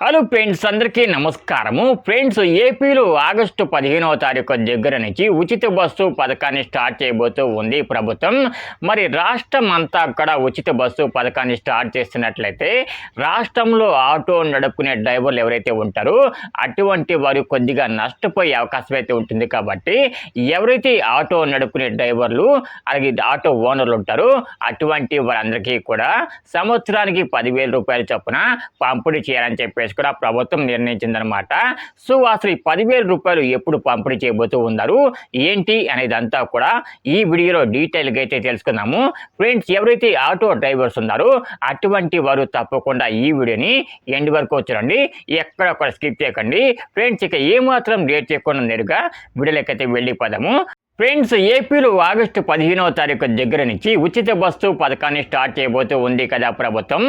Hello friends అందరికీ నమస్కారము. Friends ఏపీలో ఆగస్టు పదిహేనవ తారీఖు దగ్గర నుంచి ఉచిత బస్సు పథకాన్ని స్టార్ట్ చేయబోతూ ఉంది ప్రభుత్వం. మరి రాష్ట్రం అంతా అక్కడ ఉచిత బస్సు పథకాన్ని స్టార్ట్ చేస్తున్నట్లయితే రాష్ట్రంలో ఆటో నడుపుకునే డ్రైవర్లు ఎవరైతే ఉంటారో అటువంటి వారు కొద్దిగా నష్టపోయే అవకాశం అయితే ఉంటుంది కాబట్టి ఎవరైతే ఆటో నడుపుకునే డ్రైవర్లు అలాగే ఆటో ఓనర్లు ఉంటారో అటువంటి వారందరికీ కూడా సంవత్సరానికి పదివేల రూపాయల చొప్పున పంపిణీ చేయాలని ఆంధ్రప్రదేశ్ కూడా ప్రభుత్వం నిర్ణయించిందనమాట సో అసలు ఈ పదివేల రూపాయలు ఎప్పుడు పంపిణీ చేయబోతూ ఉన్నారు? ఏంటి అనేదంతా కూడా ఈ వీడియోలో డీటెయిల్గా అయితే తెలుసుకుందాము. ఫ్రెండ్స్ ఎవరైతే ఆటో డ్రైవర్స్ ఉన్నారో అటువంటి వారు తప్పకుండా ఈ వీడియోని ఎండ్ వరకు వచ్చారండి ఎక్కడ స్కిప్ చేయకండి. ఫ్రెండ్స్ ఇక ఏమాత్రం లేట్ చేయకుండా నేరుగా వీడియోలకైతే వెళ్ళిపోదాము. ఫ్రెండ్స్ ఏపీలో ఆగస్టు పదిహేనవ తారీఖు దగ్గర నుంచి ఉచిత బస్సు పథకాన్ని స్టార్ట్ చేయబోతూ ఉంది కదా ప్రభుత్వం.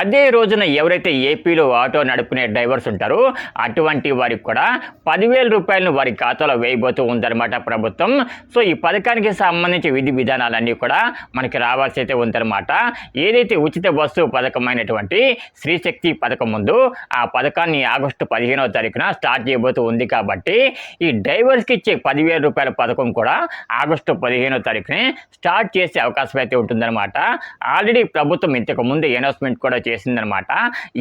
అదే రోజున ఎవరైతే ఏపీలో ఆటో నడుపుకునే డ్రైవర్స్ ఉంటారో అటువంటి వారికి కూడా పదివేల రూపాయలను వారి ఖాతాలో వేయబోతూ ఉందన్నమాట ప్రభుత్వం. సో ఈ పథకానికి సంబంధించి విధి విధానాలన్నీ కూడా మనకి రావాల్సి అయితే ఉందన్నమాట. ఏదైతే ఉచిత బస్సు పథకమైనటువంటి శ్రీశక్తి పథకం ఉందో ఆ పథకాన్ని ఆగస్టు పదిహేనవ తారీఖున స్టార్ట్ చేయబోతూ ఉంది కాబట్టి ఈ డ్రైవర్స్కి ఇచ్చే పదివేల రూపాయల పథకం కూడా ఆగస్టు పదిహేనో తారీఖుని స్టార్ట్ చేసే అవకాశం అయితే ఉంటుందన్నమాట. ఆల్రెడీ ప్రభుత్వం ఇంతకు ముందు అనౌన్స్మెంట్ కూడా చేసిందనమాట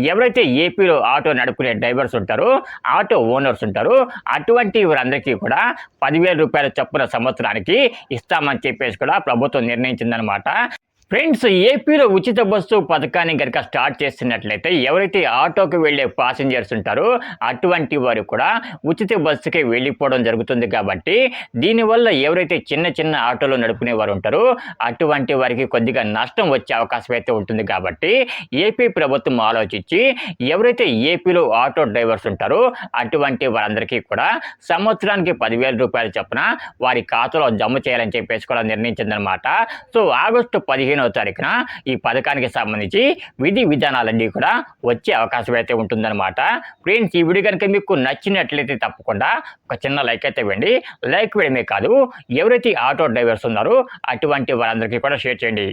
ఎవరైతే ఏపీలో ఆటో నడుపుకునే డ్రైవర్స్ ఉంటారో ఆటో ఓనర్స్ ఉంటారో అటువంటి వారందరికీ కూడా పదివేల రూపాయల చొప్పున సంవత్సరానికి ఇస్తామని చెప్పేసి కూడా ప్రభుత్వం నిర్ణయించిందనమాట ఫ్రెండ్స్ ఏపీలో ఉచిత బస్సు పథకాన్ని కనుక స్టార్ట్ చేస్తున్నట్లయితే ఎవరైతే ఆటోకి వెళ్ళే పాసింజర్స్ ఉంటారో అటువంటి వారు కూడా ఉచిత బస్సుకి వెళ్ళిపోవడం జరుగుతుంది కాబట్టి దీనివల్ల ఎవరైతే చిన్న చిన్న ఆటోలు నడుపుకునే వారు ఉంటారో అటువంటి వారికి కొద్దిగా నష్టం వచ్చే అవకాశం అయితే ఉంటుంది కాబట్టి ఏపీ ప్రభుత్వం ఆలోచించి ఎవరైతే ఏపీలో ఆటో డ్రైవర్స్ ఉంటారో అటువంటి వారందరికీ కూడా సంవత్సరానికి పదివేల రూపాయల చొప్పున వారి ఖాతాలో జమ చేయాలని చెప్పేసి కూడా నిర్ణయించిందనమాట సో ఆగస్టు పదిహేను పదిహేనవ తారీఖున ఈ పథకానికి సంబంధించి విధి విధానాలన్నీ కూడా వచ్చే అవకాశం అయితే ఉంటుందన్నమాట. ఫ్రెండ్స్ ఈ వీడియో కనుక మీకు నచ్చినట్లయితే తప్పకుండా ఒక చిన్న లైక్ అయితే ఇవ్వండి. లైక్ వేయడమే కాదు ఎవరైతే ఆటో డ్రైవర్స్ ఉన్నారో అటువంటి వారందరికీ కూడా షేర్ చేయండి.